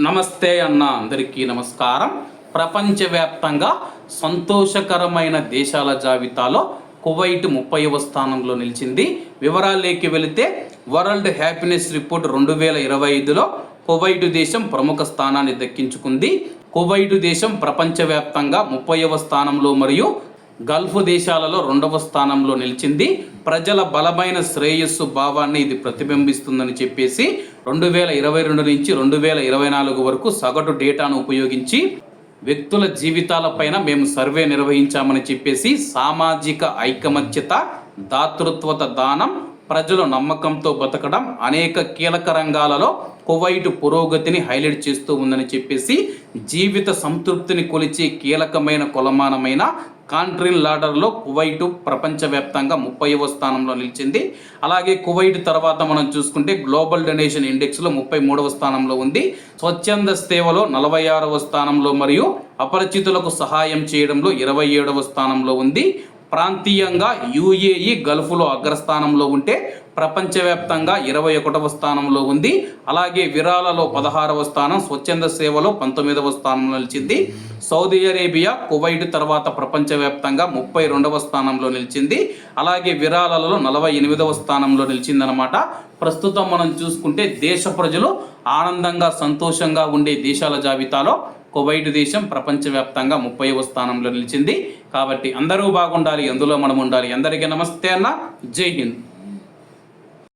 నమస్తే అన్న అందరికీ నమస్కారం. ప్రపంచవ్యాప్తంగా సంతోషకరమైన దేశాల జాబితాలో కువైట్ ముప్పైవ స్థానంలో నిలిచింది. వివరాల్లోకి వెళితే వరల్డ్ హ్యాపీనెస్ రిపోర్ట్ రెండు వేల ఇరవై ఐదులో కువైట్ దేశం ప్రముఖ స్థానాన్ని దక్కించుకుంది. కువైట్ దేశం ప్రపంచవ్యాప్తంగా ముప్పైవ స్థానంలో మరియు గల్ఫ్ దేశాలలో రెండవ స్థానంలో నిలిచింది. ప్రజల బలమైన శ్రేయస్సు భావాన్ని ఇది ప్రతిబింబిస్తుందని చెప్పేసి రెండు వేల ఇరవై రెండు నుంచి రెండు వేల ఇరవై నాలుగు వరకు సగటు డేటాను ఉపయోగించి వ్యక్తుల జీవితాలపైన మేము సర్వే నిర్వహించామని చెప్పేసి సామాజిక ఐకమత్యత దాతృత్వత దానం ప్రజలు నమ్మకంతో బతకడం అనేక కీలక రంగాలలో కువైట్ పురోగతిని హైలైట్ చేస్తూ ఉందని చెప్పేసి జీవిత సంతృప్తిని కొలిచే కీలకమైన కొలమానమైన కాంట్రిన్ లాడర్లో కువైటు ప్రపంచవ్యాప్తంగా ముప్పైవ స్థానంలో నిలిచింది. అలాగే కువైట్ తర్వాత మనం చూసుకుంటే గ్లోబల్ డొనేషన్ ఇండెక్స్లో ముప్పై మూడవ స్థానంలో ఉంది. స్వచ్ఛంద సేవలో నలభై ఆరవ స్థానంలో మరియు అపరిచితులకు సహాయం చేయడంలో ఇరవై ఏడవ స్థానంలో ఉంది. ప్రాంతీయంగా యుఏఈ గల్ఫ్లో అగ్రస్థానంలో ఉంటే ప్రపంచవ్యాప్తంగా ఇరవై ఒకటవ స్థానంలో ఉంది. అలాగే విరాలలో పదహారవ స్థానం స్వచ్ఛంద సేవలో పంతొమ్మిదవ స్థానంలో నిలిచింది. సౌదీ అరేబియా కువైట్ తర్వాత ప్రపంచవ్యాప్తంగా ముప్పై రెండవ స్థానంలో నిలిచింది. అలాగే విరాలలో నలభై ఎనిమిదవ స్థానంలో నిలిచిందనమాట. ప్రస్తుతం మనం చూసుకుంటే దేశ ప్రజలు ఆనందంగా సంతోషంగా ఉండే దేశాల జాబితాలో కువైట్ దేశం ప్రపంచవ్యాప్తంగా ముప్పైవ స్థానంలో నిలిచింది. కాబట్టి అందరూ బాగుండాలి ఎందులో మనం ఉండాలి అందరికీ నమస్తే అన్న. జై హింద్.